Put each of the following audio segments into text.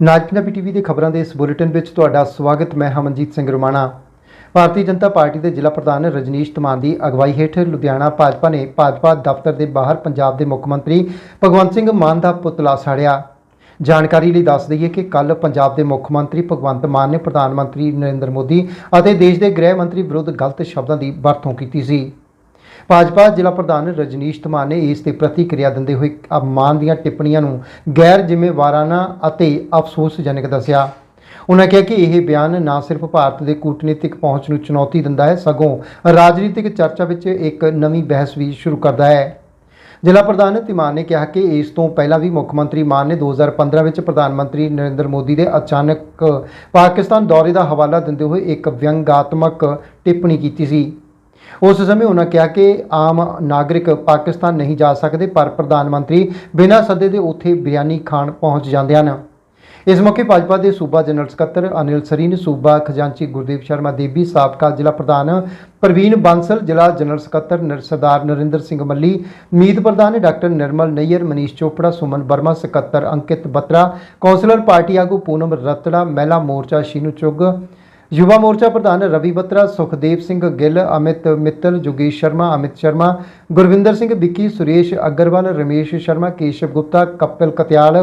ਨਾਜ Punjabi TV ਦੇ ਖਬਰਾਂ ਦੇ ਇਸ ਬੁਲੇਟਿਨ ਵਿੱਚ ਤੁਹਾਡਾ ਸਵਾਗਤ, ਮੈਂ ਹਮਨਜੀਤ ਸਿੰਘ ਰੁਮਾਣਾ। ਭਾਰਤੀ ਜਨਤਾ ਪਾਰਟੀ ਦੇ ਜ਼ਿਲ੍ਹਾ ਪ੍ਰਧਾਨ ਰਜਨੀਸ਼ ਧਮਾਨ ਦੀ ਅਗਵਾਈ ਹੇਠ ਲੁਧਿਆਣਾ ਭਾਜਪਾ ਨੇ ਭਾਜਪਾ ਦਫ਼ਤਰ ਦੇ ਬਾਹਰ ਪੰਜਾਬ ਦੇ ਮੁੱਖ ਮੰਤਰੀ ਭਗਵੰਤ ਸਿੰਘ ਮਾਨ ਦਾ ਪੁਤਲਾ ਸਾੜਿਆ। ਜਾਣਕਾਰੀ ਲਈ ਦੱਸ ਦਈਏ ਕਿ ਕੱਲ ਪੰਜਾਬ ਦੇ ਮੁੱਖ ਮੰਤਰੀ ਭਗਵੰਤ ਮਾਨ ਨੇ ਪ੍ਰਧਾਨ ਮੰਤਰੀ ਨਰਿੰਦਰ ਮੋਦੀ ਅਤੇ ਦੇਸ਼ ਦੇ ਗ੍ਰਹਿ ਮੰਤਰੀ ਵਿਰੁੱਧ ਗਲਤ ਸ਼ਬਦਾਂ ਦੀ ਵਰਤੋਂ ਕੀਤੀ ਸੀ। ਭਾਜਪਾ ਜ਼ਿਲ੍ਹਾ ਪ੍ਰਧਾਨ ਰਜਨੀਸ਼ ਧਮਾਨ ਨੇ ਇਸ ਤੇ ਪ੍ਰਤੀਕਿਰਿਆ ਦਿੰਦੇ ਹੋਏ ਅਪਮਾਨ ਦੀਆਂ ਟਿੱਪਣੀਆਂ ਨੂੰ ਗੈਰ ਜ਼ਿੰਮੇਵਾਰਾਨਾ ਅਤੇ ਅਫਸੋਸਜਨਕ ਦੱਸਿਆ। ਉਨ੍ਹਾਂ ਕਿਹਾ ਕਿ ਇਹ ਬਿਆਨ ਨਾ ਸਿਰਫ ਭਾਰਤ ਦੇ ਕੂਟਨੀਤਿਕ ਪਹੁੰਚ ਨੂੰ ਚੁਣੌਤੀ ਦਿੰਦਾ ਹੈ, ਸਗੋਂ ਰਾਜਨੀਤਿਕ ਚਰਚਾ ਵਿੱਚ ਇੱਕ ਨਵੀਂ ਬਹਿਸ ਵੀ ਸ਼ੁਰੂ ਕਰਦਾ ਹੈ। ਜ਼ਿਲ੍ਹਾ ਪ੍ਰਧਾਨ ਧੀਮਾਨ ਨੇ ਕਿਹਾ ਕਿ ਇਸ ਤੋਂ ਪਹਿਲਾਂ ਵੀ ਮੁੱਖ ਮੰਤਰੀ ਮਾਨ ਨੇ 2015 ਵਿੱਚ ਪ੍ਰਧਾਨ ਮੰਤਰੀ ਨਰਿੰਦਰ ਮੋਦੀ ਦੇ ਅਚਾਨਕ ਪਾਕਿਸਤਾਨ ਦੌਰੇ ਦਾ ਹਵਾਲਾ ਦਿੰਦੇ ਹੋਏ ਇੱਕ ਵਿਅੰਗਾਤਮਕ ਟਿੱਪਣੀ ਕੀਤੀ ਸੀ। ਉਸ ਸਮੇਂ ਉਹਨਾਂ ਕਿਹਾ ਕਿ ਆਮ ਨਾਗਰਿਕ ਪਾਕਿਸਤਾਨ ਨਹੀਂ ਜਾ ਸਕਦੇ, ਪਰ ਪ੍ਰਧਾਨ ਮੰਤਰੀ ਬਿਨਾਂ ਸੱਦੇ ਦੇ ਉੱਥੇ ਬਿਰਿਆਨੀ ਖਾਣ ਪਹੁੰਚ ਜਾਂਦੇ ਹਨ। ਇਸ ਮੌਕੇ ਭਾਜਪਾ ਦੇ ਸੂਬਾ ਜਨਰਲ ਸਕੱਤਰ ਅਨਿਲ ਸਰੀਨ, ਸੂਬਾ ਖਜ਼ਾਨਚੀ ਗੁਰਦੀਪ ਸ਼ਰਮਾ ਦੇਵੀ, ਸਾਬਕਾ ਜ਼ਿਲ੍ਹਾ ਪ੍ਰਧਾਨ ਪ੍ਰਵੀਨ ਬਾਂਸਲ, ਜ਼ਿਲ੍ਹਾ ਜਨਰਲ ਸਕੱਤਰ ਨਰ- ਸਰਦਾਰ ਨਰਿੰਦਰ ਸਿੰਘ ਮੱਲੀ, ਮੀਤ ਪ੍ਰਧਾਨ ਡਾਕਟਰ ਨਿਰਮਲ ਨਈਅਰ, ਮਨੀਸ਼ ਚੋਪੜਾ, ਸੁਮਨ ਵਰਮਾ, ਸਕੱਤਰ ਅੰਕਿਤ ਬਤਰਾ, ਕੌਂਸਲਰ ਪਾਰਟੀ ਆਗੂ ਪੂਨਮ ਰਤੜਾ, ਮਹਿਲਾ ਮੋਰਚਾ ਸ਼ੀਨੂ ਚੁੱਗ ਯੁਵਾ ਮੋਰਚਾ ਪ੍ਰਧਾਨ ਰਵੀ ਬਤਰਾ, ਸੁਖਦੇਵ ਸਿੰਘ ਗਿੱਲ, ਅਮਿਤ ਮਿੱਤਲ, ਜੋਗੇਸ਼ ਸ਼ਰਮਾ, ਅਮਿਤ ਸ਼ਰਮਾ, ਗੁਰਵਿੰਦਰ ਸਿੰਘ ਵਿੱਕੀ, ਸੁਰੇਸ਼ ਅਗਰਵਾਲ, ਰਮੇਸ਼ ਸ਼ਰਮਾ, ਕੇਸ਼ਵ ਗੁਪਤਾ, ਕਪਿਲ ਕਤਿਆਲ,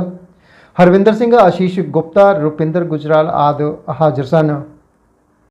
ਹਰਵਿੰਦਰ ਸਿੰਘ, ਆਸ਼ੀਸ਼ ਗੁਪਤਾ, ਰੁਪਿੰਦਰ ਗੁਜਰਾਲ ਆਦਿ ਹਾਜ਼ਰ ਸਨ।